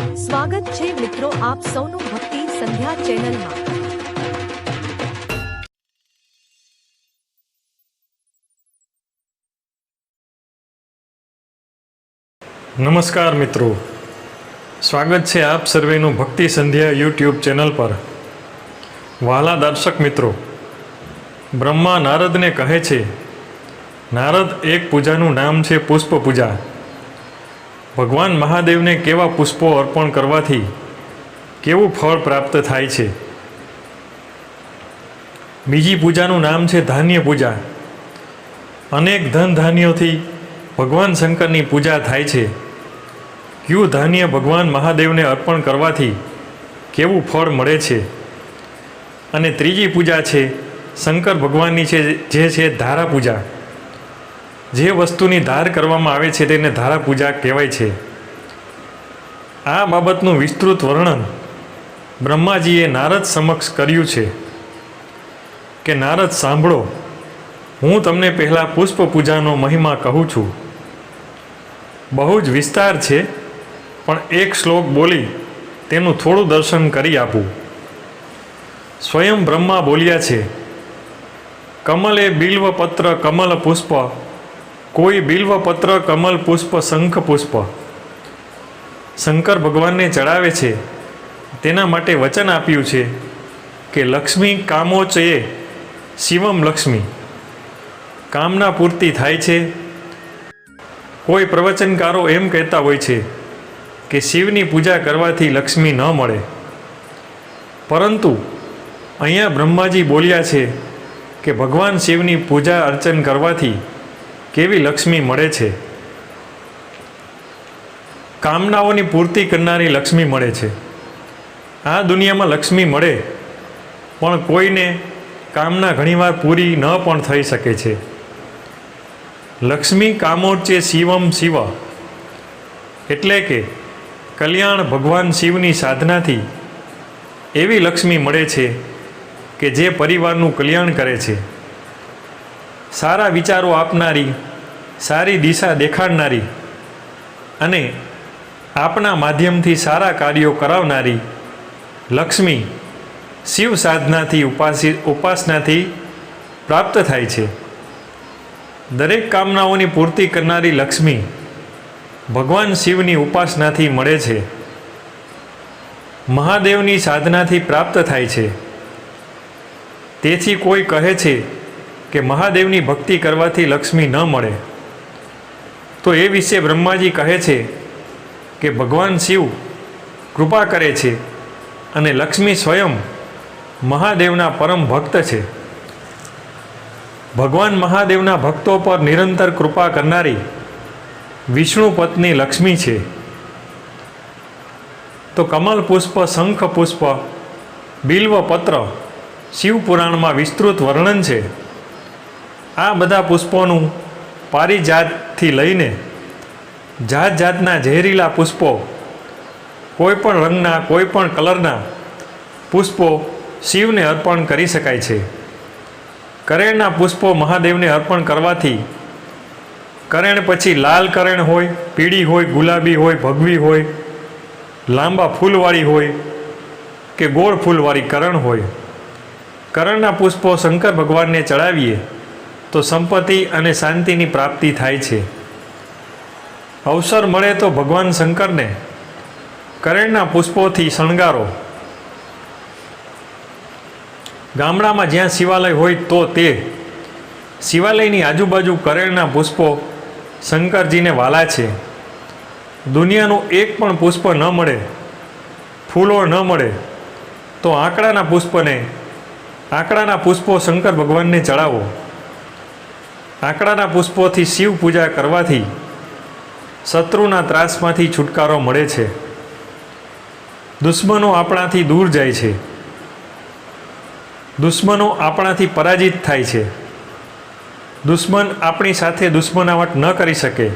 સ્વાગત છે મિત્રો આપ સૌનું ભક્તિ સંધ્યા ચેનલમાં. નમસ્કાર મિત્રો. સ્વાગત છે આપ સર્વેનું ભક્તિ સંધ્યા યુટ્યુબ ચેનલ પર. વાલા દર્શક મિત્રો, બ્રહ્મા નારદને કહે છે, નારદ એક પૂજાનું નામ છે પુષ્પ પૂજા ભગવાન મહાદેવને કેવા પુષ્પો અર્પણ કરવાથી કેવું ફળ પ્રાપ્ત થાય છે? બીજી પૂજાનું નામ છે ધાન્ય પૂજા. અનેક ધન ધાન્યોથી ભગવાન શંકરની પૂજા થાય છે. કયું ધાન્ય ભગવાન મહાદેવને અર્પણ કરવાથી કેવું ફળ મળે છે? અને ત્રીજી પૂજા છે શંકર ભગવાનની છે, જે છે ધારા પૂજા. જે વસ્તુની ધાર કરવામાં આવે છે તેને ધારા પૂજા કહેવાય છે. આ બાબતનું વિસ્તૃત વર્ણન બ્રહ્માજીએ નારદ સમક્ષ કર્યું છે. કે નારદ સાંભળો, હું તમને પહેલાં પુષ્પ પૂજાનો મહિમા કહું છું. બહુ જ વિસ્તાર છે, પણ એક શ્લોક બોલી તેનું થોડું દર્શન કરી આપું. સ્વયં બ્રહ્મા બોલ્યા છે, કમલે બિલ્વપત્ર કમલ પુષ્પ કોઈ બિલ્વ પત્ર કમલ પુષ્પ, શંખ પુષ્પ. શંકર ભગવાનને ચડાવે છે. તેના માટે વચન આપ્યું છે કે લક્ષ્મી કામોચયે શિવમ લક્ષ્મી. કામના પૂર્તિ થાય છે. કોઈ પ્રવચનકારો એમ કહેતા હોય છે કે શિવની પૂજા કરવાથી લક્ષ્મી ન મળે. પરંતુ અહીંયા બ્રહ્માજી બોલ્યા છે કે ભગવાન શિવની પૂજા અર્ચન કરવાથી કેવી લક્ષ્મી મળે છે? કામનાઓની પૂર્તિ કરનારી લક્ષ્મી મળે છે. આ દુનિયામાં લક્ષ્મી મળે, પણ કોઈને કામના ઘણીવાર પૂરી ન પણ થઈ શકે છે. લક્ષ્મી કામોર્ચે શિવમ શિવ. એટલે કે કલ્યાણ ભગવાન શિવની સાધનાથી એવી લક્ષ્મી મળે છે કે જે પરિવારનું કલ્યાણ કરે છે. સારા વિચારો આપનારી, સારી દિશા દેખાડનારી અને આપના માધ્યમથી સારા કાર્યો કરાવનારી લક્ષ્મી શિવ સાધનાથી ઉપાસી, ઉપાસનાથી પ્રાપ્ત થાય છે. દરેક કામનાઓની પૂર્તિ કરનારી લક્ષ્મી ભગવાન શિવની ઉપાસનાથી મળે છે. મહાદેવની સાધનાથી પ્રાપ્ત થાય છે. તેથી કોઈ કહે છે કે મહાદેવની ભક્તિ કરવાથી લક્ષ્મી ન મળે. તો એ વિશે બ્રહ્માજી કહે છે કે ભગવાન શિવ કૃપા કરે છે અને લક્ષ્મી સ્વયં મહાદેવના પરમ ભક્ત છે. ભગવાન મહાદેવના ભક્તો પર નિરંતર કૃપા કરનારી વિષ્ણુ પત્ની લક્ષ્મી છે. તો કમલ પુષ્પ, શંખ પુષ્પ, બિલ્વ પત્ર શિવ પુરાણમાં વિસ્તૃત વર્ણન છે. આ બધા પુષ્પોનું પારિજાતથી લઈને જાત જાતના ઝેરીલા પુષ્પો કોઈ પણ રંગના કોઈ પણ કલરના પુષ્પો શિવને અર્પણ કરી શકાય છે. કરેણના પુષ્પો મહાદેવને અર્પણ કરવાથી કરેણ પછી લાલ કરેણ હોય, પીળી હોય, ગુલાબી હોય, ભગવી હોય, લાંબા ફૂલવાળી હોય કે ગોળ ફૂલવાળી કરણ હોય. કરણના પુષ્પો શંકર ભગવાનને ચડાવીએ તો સંપત્તિ અને શાંતિની પ્રાપ્તિ થાય છે. અવસર મળે તો ભગવાન શંકરને કરેણના પુષ્પોથી શણગારો. ગામડામાં જ્યાં શિવાલય હોય તો તે શિવાલયની આજુબાજુ કરેણના પુષ્પો શંકરજીને વાલા છે. દુનિયાનું એક પણ પુષ્પ ન મળે, ફૂલો ન મળે, તો આંકડાના પુષ્પને, આંકડાના પુષ્પો શંકર ભગવાનને ચડાવો. આંકડાના પુષ્પોથી શિવ પૂજા કરવાથી શત્રુના ત્રાસમાંથી છુટકારો મળે છે. દુશ્મનો આપણાથી દૂર જાય છે. દુશ્મનો આપણાથી પરાજિત થાય છે. દુશ્મન આપણી સાથે દુશ્મનાવટ ન કરી શકે.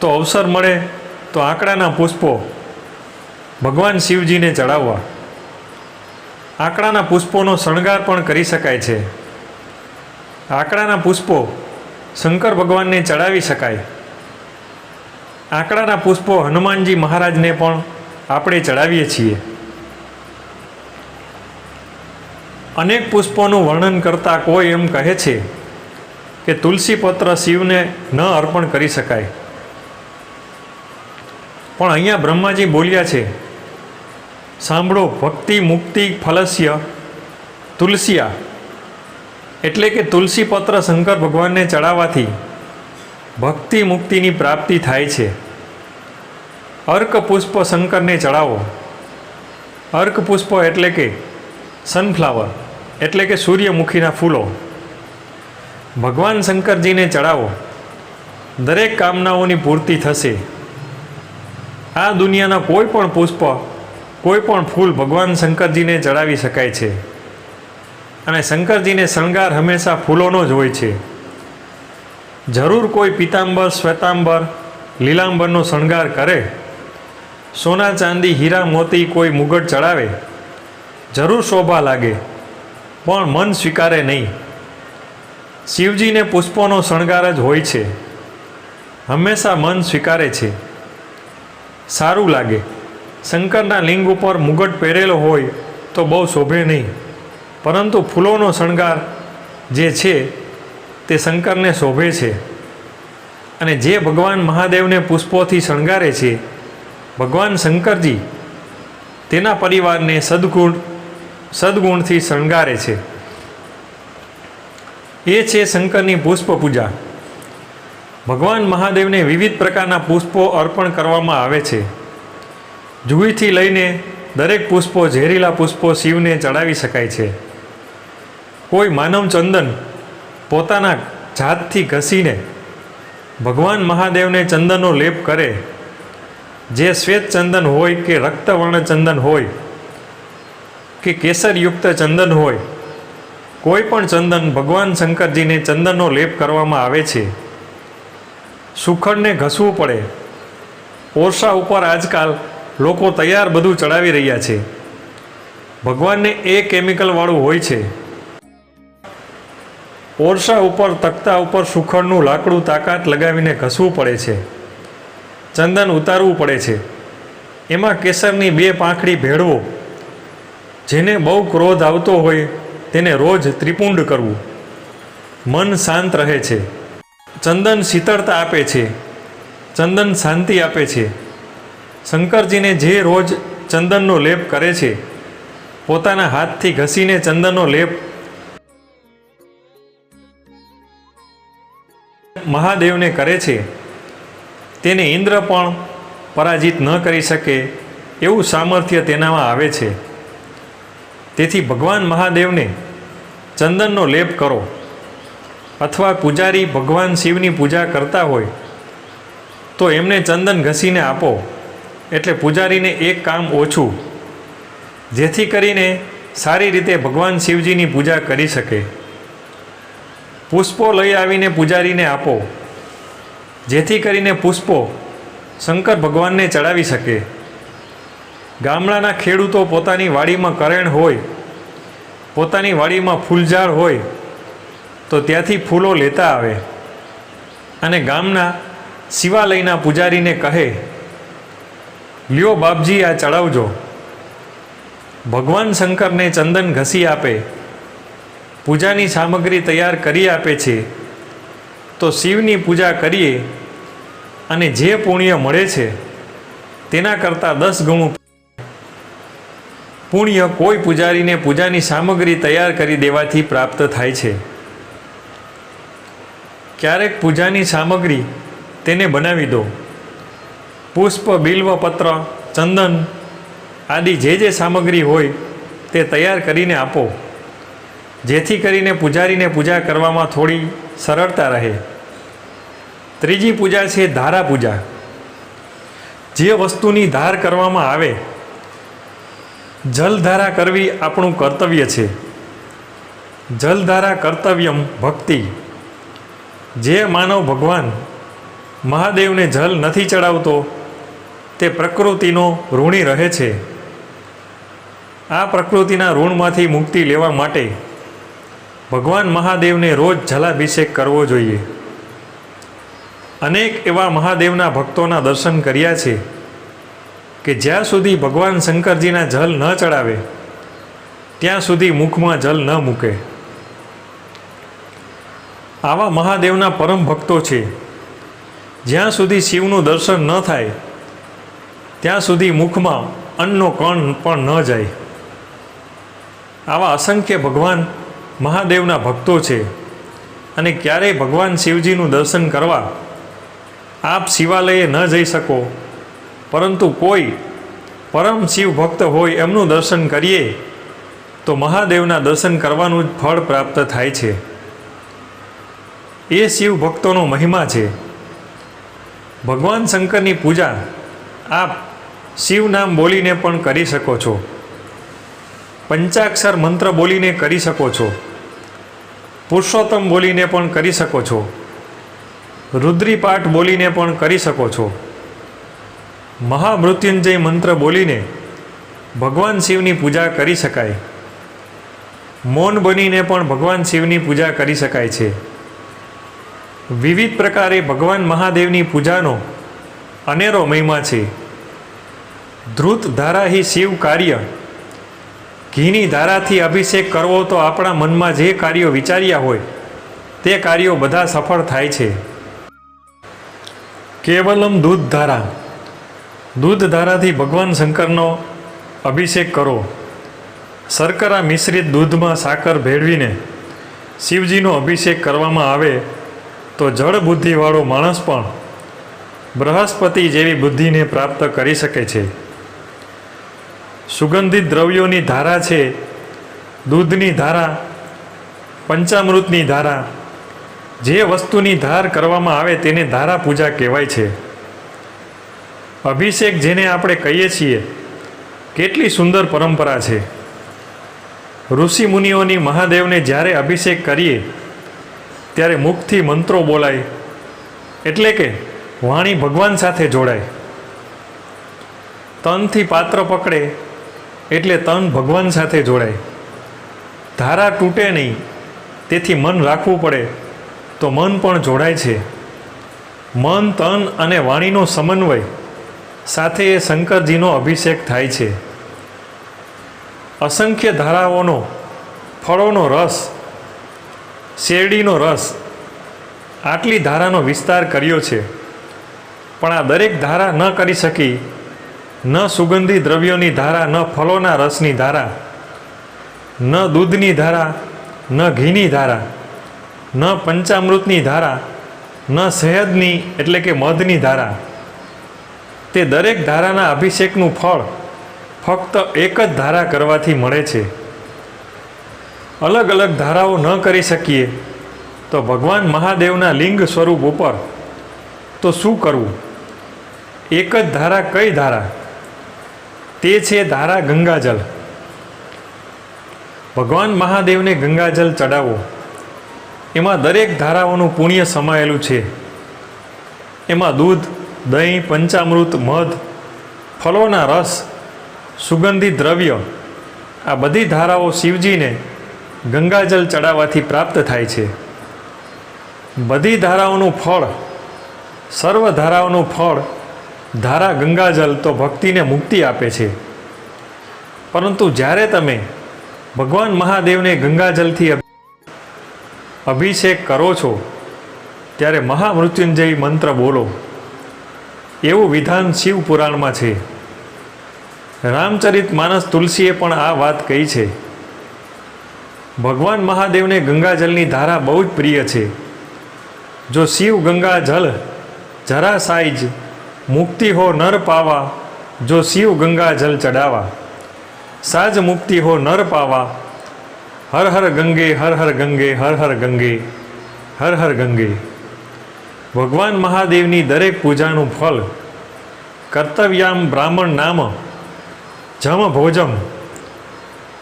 તો અવસર મળે તો આંકડાના પુષ્પો ભગવાન શિવજીને ચડાવવા. આંકડાના પુષ્પોનો શણગાર પણ કરી શકાય છે. આંકડાના પુષ્પો શંકર ભગવાનને ચડાવી શકાય. આંકડાના પુષ્પો હનુમાનજી મહારાજને પણ આપણે ચડાવીએ છીએ. અનેક પુષ્પોનું વર્ણન કરતા કોઈ એમ કહે છે કે તુલસી પત્ર શિવને ન અર્પણ કરી શકાય. પણ અહીંયા બ્રહ્માજી બોલ્યા છે, સાંભળો, ભક્તિ મુક્તિ ફલસ્ય તુલસિયા. એટલે કે તુલસી પત્ર શંકર ભગવાનને ચડાવવાથી ભક્તિ મુક્તિની પ્રાપ્તિ થાય છે. અર્ક પુષ્પ શંકરને ચડાવો. અર્ક પુષ્પ એટલે કે સનફ્લાવર એટલે કે સૂર્યમુખીના ફૂલો. ભગવાન શંકરજીને ચડાવો. દરેક કામનાઓની પૂર્તિ થશે. આ દુનિયાના કોઈ પણ પુષ્પ, કોઈ પણ ફૂલ ભગવાન શંકરજીને ચડાવી શકાય છે. અને શંકરજીને શણગાર હંમેશા ફૂલોનો જ હોય છે. જરૂર કોઈ પિતાંબર, શ્વેતાંબર, લીલાંબરનો શણગાર કરે, સોના ચાંદી, હીરા, મોતી કોઈ મુગટ ચડાવે, જરૂર શોભા લાગે, પણ મન સ્વીકારે નહીં. શિવજીને પુષ્પોનો શણગાર જ હોય છે. હંમેશા મન સ્વીકારે છે. સારું લાગે. શંકરના લિંગ ઉપર મુગટ પહેરેલો હોય તો બહુ શોભે નહીં. પરંતુ ફૂલોનો શણગાર જે છે, તે શંકરને શોભે છે. અને જે ભગવાન મહાદેવને પુષ્પોથી શણગારે છે, ભગવાન શંકરજી તેના પરિવારને સદગુણ, સદગુણથી શણગારે છે. એ છે શંકરની પુષ્પ પૂજા ભગવાન મહાદેવને વિવિધ પ્રકારના પુષ્પો અર્પણ કરવામાં આવે છે. જુઈથી લઈને દરેક પુષ્પો ઝેરીલા પુષ્પો શિવને ચડાવી શકાય છે. કોઈ માનવ ચંદન પોતાના જાતથી ઘસીને ભગવાન મહાદેવને ચંદનનો લેપ કરે, જે શ્વેત ચંદન હોય કે રક્તવર્ણ ચંદન હોય કે કેસરયુક્ત ચંદન હોય, કોઈ પણ ચંદન ભગવાન શંકરજીને ચંદનનો લેપ કરવામાં આવે છે. સુખડને ઘસવું પડે. ઓરસા ઉપર આજકાલ લોકો તૈયાર બધું ચડાવી રહ્યા છે. ભગવાનને એ કેમિકલવાળું હોય છે. ઓરસા ઉપર, તકતા ઉપર સુખડનું લાકડું તાકાત લગાવીને ઘસવું પડે છે. ચંદન ઉતારવું પડે છે. એમાં કેસરની બે પાંખડી ભેળવો. જેને બહુ ક્રોધ આવતો હોય, તેને રોજ ત્રિપુંડ કરવું. મન શાંત રહે છે. ચંદન શીતળતા આપે છે. ચંદન શાંતિ આપે છે. શંકરજીને જે રોજ ચંદનનો લેપ કરે છે, પોતાના હાથથી ઘસીને ચંદનનો લેપ મહાદેવને કરે છે. તેને ઇન્દ્ર પણ પરાજિત ન કરી શકે એવું સામર્થ્ય તેનામાં આવે છે. તેથી ભગવાન મહાદેવને ચંદનનો લેપ કરો. અથવા પૂજારી ભગવાન શિવની પૂજા કરતા હોય, તો એમને ચંદન ઘસીને આપો. એટલે પૂજારીને એક કામ ઓછું. જેથી કરીને સારી રીતે ભગવાન શિવજીની પૂજા કરી શકે. પુષ્પો લઈ આવીને પૂજારીને આપો. જેથી કરીને પુષ્પો શંકર ભગવાનને ચડાવી શકે. ગામડાના ખેડૂતો પોતાની વાડીમાં કરેણ હોય, પોતાની વાડીમાં ફૂલઝાડ હોય, તો ત્યાંથી ફૂલો લેતા આવે. અને ગામના શિવાલયના પૂજારીને કહે, લ્યો બાપજી, આ ચડાવજો. ભગવાન શંકરને ચંદન ઘસી આપે. પૂજાની સામગ્રી તૈયાર કરી આપે છે, તો શિવની પૂજા કરીએ અને જે પુણ્ય મળે છે, તેના કરતાં દસ ગણું પુણ્ય કોઈ પૂજારીને પૂજાની સામગ્રી તૈયાર કરી દેવાથી પ્રાપ્ત થાય છે. ક્યારેક પૂજાની સામગ્રી તેને બનાવી દો. પુષ્પ બિલ્વપત્ર ચંદન આદિ જે જે સામગ્રી હોય તે તૈયાર કરીને આપો. જેથી કરીને પૂજારીને પૂજા કરવામાં થોડી સરળતા રહે. ત્રીજી પૂજા છે ધારા પૂજા. જે વસ્તુની ધાર કરવામાં આવે, જલધારા કરવી આપણું કર્તવ્ય છે. જલધારા કર્તવ્યમ ભક્તિ. જે માનવ ભગવાન મહાદેવને જલ નથી ચડાવતો, તે પ્રકૃતિનો ઋણી રહે છે. આ પ્રકૃતિના ઋણમાંથી મુક્તિ લેવા માટે ભગવાન મહાદેવને રોજ જલાભિષેક કરવો જોઈએ. અનેક એવા મહાદેવના ભક્તોના દર્શન કર્યા છે કે જ્યાં સુધી ભગવાન શંકરજીના જલ ન ચડાવે, ત્યાં સુધી મુખમાં જલ ન મૂકે. આવા મહાદેવના પરમ ભક્તો છે. જ્યાં સુધી શિવનું દર્શન ન થાય, ત્યાં સુધી મુખમાં અન્નનો કણ પણ ન જાય. આવા અસંખ્ય ભગવાન મહાદેવના ભક્તો છે અને ક્યારેય ભગવાન શિવજીનું દર્શન કરવા આપ શિવાલયે ન જઈ શકો. પરંતુ કોઈ પરમ શિવ ભક્ત હોય એમનું દર્શન કરીએ, તો મહાદેવના દર્શન કરવાનું જ ફળ પ્રાપ્ત થાય છે. એ શિવ ભક્તોનો મહિમા છે. ભગવાન શંકરની પૂજા આપ શિવ નામ બોલીને પણ કરી શકો છો. પંચાક્ષર મંત્ર બોલીને કરી શકો છો. પુરુષોત્તમ બોલીને પણ કરી શકો છો. રુદ્રીપાઠ બોલીને પણ કરી શકો છો. મહામૃત્યુંજય મંત્ર બોલીને ભગવાન શિવની પૂજા કરી શકાય. મૌન બનીને પણ ભગવાન શિવની પૂજા કરી શકાય છે. વિવિધ પ્રકારે ભગવાન મહાદેવની પૂજાનો અનેરો મહિમા છે. ધ્રુત ધારાહી શિવ કાર્ય ઘીની ધારાથી અભિષેક કરવો તો આપણા મનમાં જે કાર્યો વિચાર્યા હોય, તે કાર્યો બધા સફળ થાય છે. કેવલમ દૂધ ધારા. દૂધ ધારાથી ભગવાન શંકરનો અભિષેક કરો. શર્કરા મિશ્રિત દૂધમાં સાકર ભેળવીને શિવજીનો અભિષેક કરવામાં આવે તો જળ બુદ્ધિવાળો માણસ પણ બૃહસ્પતિ જેવી બુદ્ધિને પ્રાપ્ત કરી શકે છે. સુગંધિત દ્રવ્યોની ધારા છે, દૂધની ધારા, પંચામૃતની ધારા. જે વસ્તુની ધાર કરવામાં આવે તેને ધારા પૂજા કહેવાય છે. અભિષેક જેને આપણે કહીએ છીએ, કેટલી સુંદર પરંપરા છે. ઋષિ મુનિઓની મહાદેવને જ્યારે અભિષેક કરીએ, ત્યારે મુખથી મંત્રો બોલાય, એટલે કે વાણી ભગવાન સાથે જોડાય. તનથી પાત્ર પકડે એટલે તન ભગવાન સાથે જોડાય. ધારા તૂટે નહીં, તેથી મન રાખવું પડે, તો મન પણ જોડાય છે. મન, તન અને વાણીનો સમન્વય સાથે એ શંકરજીનો અભિષેક થાય છે. અસંખ્ય ધારાઓનો, ફળોનો રસ, શેરડીનો રસ, આટલી ધારાનો વિસ્તાર કર્યો છે. પણ આ દરેક ધારા ન કરી શકી ન સુગંધી દ્રવ્યોની ધારા, ન ફળોના રસની ધારા, ન દૂધની ધારા, ન ઘીની ધારા, ન પંચામૃતની ધારા, ન શહેદની એટલે કે મધની ધારા. તે દરેક ધારાના અભિષેકનું ફળ ફક્ત એક જ ધારા કરવાથી મળે છે. અલગ અલગ ધારાઓ ન કરી શકીએ તો ભગવાન મહાદેવના લિંગ સ્વરૂપ ઉપર તો શું કરવું? એક જ ધારા કઈ ધારા? તે છે ધારા ગંગાજલ. ભગવાન મહાદેવને ગંગાજલ ચડાવો. એમાં દરેક ધારાઓનું પુણ્ય સમાયેલું છે. એમાં દૂધ, દહીં, પંચામૃત, મધ, ફળોના રસ સુગંધિત દ્રવ્ય, આ બધી ધારાઓ શિવજીને ગંગાજલ ચડાવવાથી પ્રાપ્ત થાય છે. બધી ધારાઓનું ફળ, સર્વ ધારાઓનું ફળ ધારા ગંગાજલ તો ભક્તિને મુક્તિ આપે છે. પરંતુ જ્યારે તમે ભગવાન મહાદેવને ગંગાજલથી અભિષેક કરો છો, ત્યારે મહામૃત્યુંજય મંત્ર બોલો. એવું વિધાન શિવ પુરાણમાં છે. રામચરિત માનસ તુલસીએ પણ આ વાત કહી છે. ભગવાન મહાદેવને ગંગાજલની ધારા બહુ જ પ્રિય છે. જો શિવ ગંગાજલ જરા સાઈજ મુક્તિ હો નર પાવા, જો શિવ ગંગા જલ ચડાવા. સાજ મુક્તિ હો નર પાવા, હર હર ગંગે, હર હર ગંગે, હર હર ગંગે, હર હર ગંગે. ભગવાન મહાદેવની દરેક પૂજાનું ફળ, કર્તવ્યામ બ્રાહ્મણ નામ, જમ ભોજમ.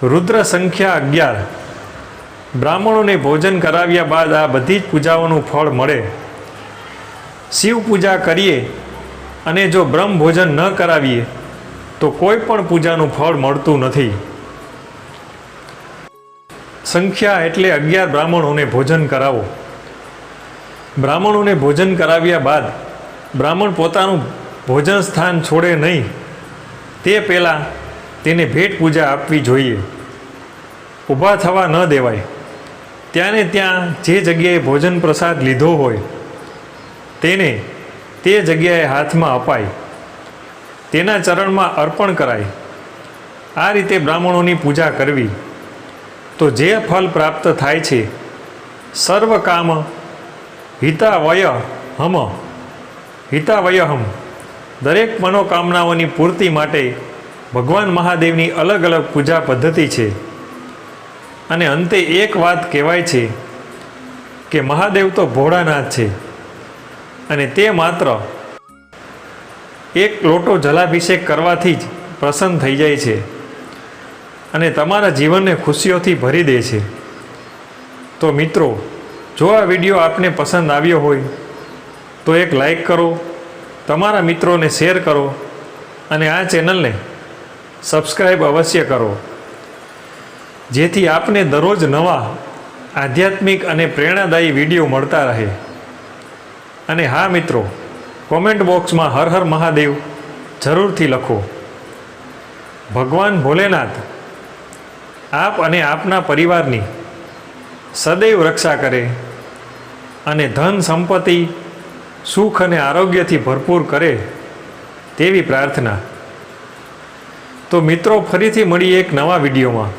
રુદ્ર સંખ્યા અગિયાર. બ્રાહ્મણોને ભોજન કરાવ્યા બાદ આ બધી જ પૂજાઓનું ફળ મળે. શિવ પૂજા કરીએ અને જો બ્રહ્મ ભોજન ન કરાવીએ, તો કોઈ પણ પૂજાનું ફળ મળતું નથી. સંખ્યા એટલે અગિયાર બ્રાહ્મણોને ભોજન કરાવો. બ્રાહ્મણોને ભોજન કરાવ્યા બાદ બ્રાહ્મણ પોતાનું ભોજન સ્થાન છોડે નહીં, તે પહેલાં તેને ભેટ પૂજા આપવી જોઈએ. ઊભા થવા ન દેવાય. ત્યાંને ત્યાં જે જગ્યાએ ભોજન પ્રસાદ લીધો હોય, તેને તે જગ્યાએ હાથમાં અપાય. તેના ચરણમાં અર્પણ કરાય. આ રીતે બ્રાહ્મણોની પૂજા કરવી. તો જે ફલ પ્રાપ્ત થાય છે સર્વ કામ હિતાવય હમ. હિતાવય હમ. દરેક મનોકામનાઓની પૂર્તિ માટે ભગવાન મહાદેવની અલગ અલગ પૂજા પદ્ધતિ છે. અને અંતે એક વાત કહેવાય છે કે મહાદેવ તો ભોળાનાથ છે. અને તે માત્ર એક લોટો જલાભિષેક કરવાથી જ પ્રસન્ન થઈ જાય છે અને તમારા જીવનને ખુશીઓથી ભરી દે છે. તો મિત્રો, જો આ વીડિયો આપને પસંદ આવ્યો હોય, તો એક લાઈક કરો, તમારા મિત્રોને શેર કરો અને આ ચેનલને સબસ્ક્રાઈબ અવશ્ય કરો. જેથી આપને દરરોજ નવા આધ્યાત્મિક અને પ્રેરણાદાયી વીડિયો મળતા રહે. અને હા મિત્રો કોમેન્ટ બોક્સમાં હર હર મહાદેવ જરૂરથી લખો. ભગવાન ભોલેનાથ, આપ અને આપના પરિવારની સદૈવ રક્ષા કરે અને ધન સંપત્તિ, સુખ અને આરોગ્યથી ભરપૂર કરે તેવી પ્રાર્થના. તો મિત્રો, ફરીથી મળીએ એક નવા વિડીયોમાં.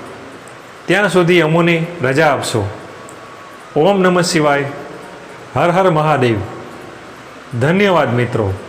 ત્યાં સુધી અમોને રજા આપશો. ઓમ નમઃ શિવાય. હર હર મહાદેવ. ધન્યવાદ મિત્રો.